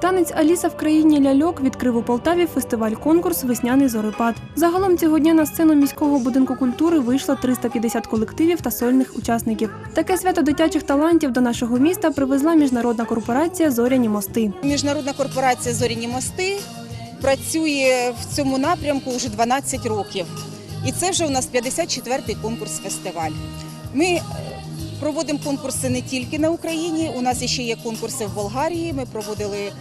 Танець Аліса в країні ляльок відкрив у Полтаві фестиваль-конкурс Весняний зорепад. Загалом цього дня на сцену міського будинку культури вийшло 350 колективів та сольних учасників. Таке свято дитячих талантів до нашого міста привезла міжнародна корпорація Зоряні мости. Міжнародна корпорація Зоряні мости працює в цьому напрямку вже 12 років. І це вже у нас 54-й конкурс фестиваль. Ми проводимо конкурси не тільки на Україні. У нас ще є конкурси в Болгарії. Ми проводили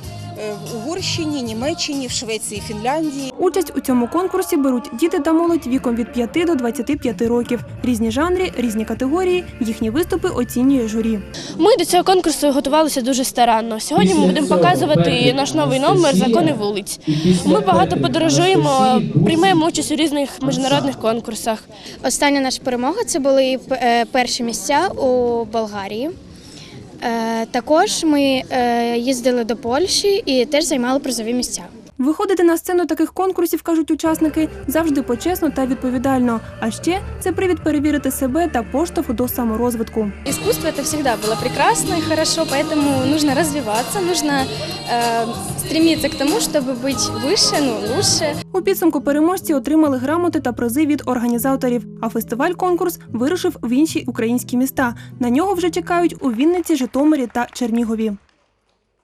в Угорщині, Німеччині, в Швеції, Фінляндії. Участь у цьому конкурсі беруть діти та молодь віком від 5 до 25 років. Різні жанри, різні категорії. Їхні виступи оцінює журі. Ми до цього конкурсу готувалися дуже старанно. Сьогодні ми будемо показувати наш новий номер Закони вулиць. Ми багато подорожуємо, приймаємо участь у різних міжнародних конкурсах. Остання наша перемога це були е, перші місця у Болгарії. Е, Також ми е, їздили до Польщі і теж займали призові місця. Виходити на сцену таких конкурсів, кажуть учасники, завжди почесно та відповідально. А ще це привід перевірити себе та поштовх до саморозвитку. Искусство это всегда было прекрасно и хорошо, поэтому нужно развиваться, нужно э, стремиться к тому, чтобы быть выше, ну лучше. У підсумку переможці отримали грамоти та призи від організаторів. А фестиваль-конкурс вирушив в інші українські міста. На нього вже чекають у Вінниці, Житомирі та Чернігові.